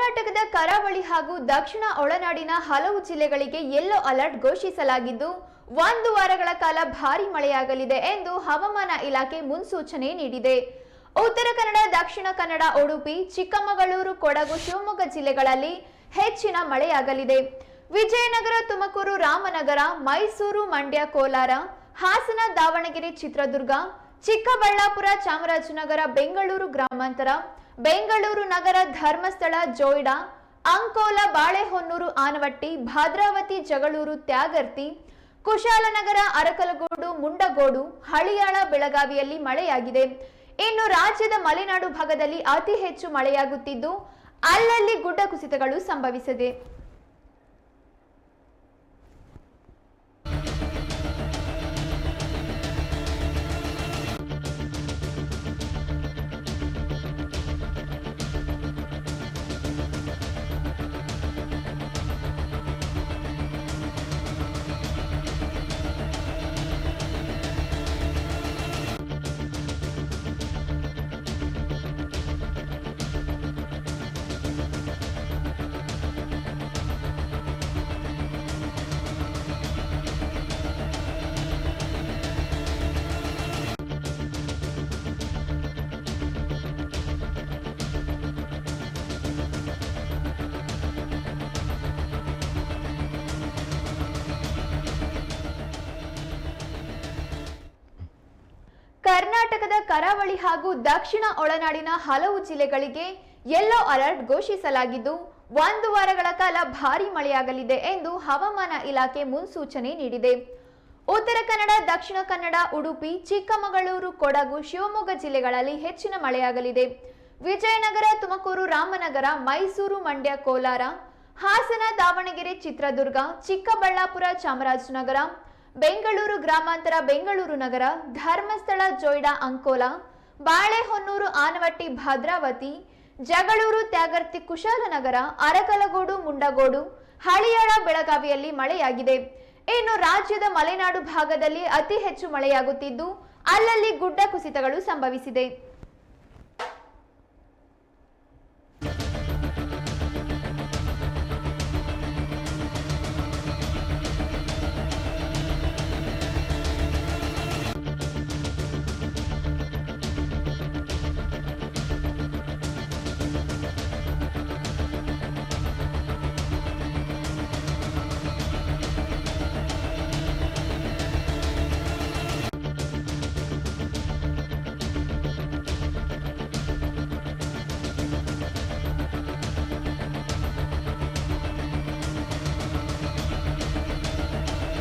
ಕರ್ನಾಟಕದ ಕರಾವಳಿ ಹಾಗೂ ದಕ್ಷಿಣ ಒಳನಾಡಿನ ಹಲವು ಜಿಲ್ಲೆಗಳಿಗೆ ಯೆಲ್ಲೋ ಅಲರ್ಟ್ ಘೋಷಿಸಲಾಗಿದ್ದು, ಒಂದು ವಾರಗಳ ಕಾಲ ಭಾರಿ ಮಳೆಯಾಗಲಿದೆ ಎಂದು ಹವಾಮಾನ ಇಲಾಖೆ ಮುನ್ಸೂಚನೆ ನೀಡಿದೆ. ಉತ್ತರ ಕನ್ನಡ, ದಕ್ಷಿಣ ಕನ್ನಡ, ಉಡುಪಿ, ಚಿಕ್ಕಮಗಳೂರು, ಕೊಡಗು, ಶಿವಮೊಗ್ಗ ಜಿಲ್ಲೆಗಳಲ್ಲಿ ಹೆಚ್ಚಿನ ಮಳೆಯಾಗಲಿದೆ. ವಿಜಯನಗರ, ತುಮಕೂರು, ರಾಮನಗರ, ಮೈಸೂರು, ಮಂಡ್ಯ, ಕೋಲಾರ, ಹಾಸನ, ದಾವಣಗೆರೆ, ಚಿತ್ರದುರ್ಗ, ಚಿಕ್ಕಬಳ್ಳಾಪುರ, ಚಾಮರಾಜನಗರ, ಬೆಂಗಳೂರು ಗ್ರಾಮಾಂತರ ಬೆಂಗಳೂರು ನಗರ ಧರ್ಮಸ್ಥಳ, ಜೋಯಿಡಾ, ಅಂಕೋಲ, ಬಾಳೆಹೊನ್ನೂರು, ಆನವಟ್ಟಿ, ಭದ್ರಾವತಿ, ಜಗಳೂರು, ತ್ಯಾಗರ್ತಿ ಕುಶಾಲನಗರ ಅರಕಲಗೋಡು, ಮುಂಡಗೋಡು, ಹಳಿಯಾಳ ಬೆಳಗಾವಿಯಲ್ಲಿ ಮಳೆಯಾಗಿದೆ. ಇನ್ನು ರಾಜ್ಯದ ಮಲೆನಾಡು ಭಾಗದಲ್ಲಿ ಅತಿ ಹೆಚ್ಚು ಮಳೆಯಾಗುತ್ತಿದ್ದು, ಅಲ್ಲಲ್ಲಿ ಗುಡ್ಡ ಕುಸಿತಗಳು ಸಂಭವಿಸಿದೆ. ಕರ್ನಾಟಕದ ಕರಾವಳಿ ಹಾಗೂ ದಕ್ಷಿಣ ಒಳನಾಡಿನ ಹಲವು ಜಿಲ್ಲೆಗಳಿಗೆ ಯೆಲ್ಲೋ ಅಲರ್ಟ್ ಘೋಷಿಸಲಾಗಿದ್ದು, ಒಂದು ವಾರಗಳ ಕಾಲ ಭಾರಿ ಮಳೆಯಾಗಲಿದೆ ಎಂದು ಹವಾಮಾನ ಇಲಾಖೆ ಮುನ್ಸೂಚನೆ ನೀಡಿದೆ. ಉತ್ತರ ಕನ್ನಡ, ದಕ್ಷಿಣ ಕನ್ನಡ, ಉಡುಪಿ, ಚಿಕ್ಕಮಗಳೂರು, ಕೊಡಗು, ಶಿವಮೊಗ್ಗ ಜಿಲ್ಲೆಗಳಲ್ಲಿ ಹೆಚ್ಚಿನ ಮಳೆಯಾಗಲಿದೆ. ವಿಜಯನಗರ, ತುಮಕೂರು, ರಾಮನಗರ, ಮೈಸೂರು, ಮಂಡ್ಯ, ಕೋಲಾರ, ಹಾಸನ, ದಾವಣಗೆರೆ, ಚಿತ್ರದುರ್ಗ, ಚಿಕ್ಕಬಳ್ಳಾಪುರ, ಚಾಮರಾಜನಗರ ಬೆಂಗಳೂರು ಗ್ರಾಮಾಂತರ ಬೆಂಗಳೂರು ನಗರ, ಧರ್ಮಸ್ಥಳ, ಜೋಯಿಡಾ, ಅಂಕೋಲ, ಬಾಳೆಹೊನ್ನೂರು, ಆನವಟ್ಟಿ, ಭದ್ರಾವತಿ, ಜಗಳೂರು, ತ್ಯಾಗರ್ತಿ, ಕುಶಾಲನಗರ, ಅರಕಲಗೋಡು, ಮುಂಡಗೋಡು, ಹಳಿಯಾಳ ಬೆಳಗಾವಿಯಲ್ಲಿ ಮಳೆಯಾಗಿದೆ. ಇನ್ನು ರಾಜ್ಯದ ಮಲೆನಾಡು ಭಾಗದಲ್ಲಿ ಅತಿ ಹೆಚ್ಚು ಮಳೆಯಾಗುತ್ತಿದ್ದು, ಅಲ್ಲಲ್ಲಿ ಗುಡ್ಡ ಕುಸಿತಗಳು ಸಂಭವಿಸಿದೆ.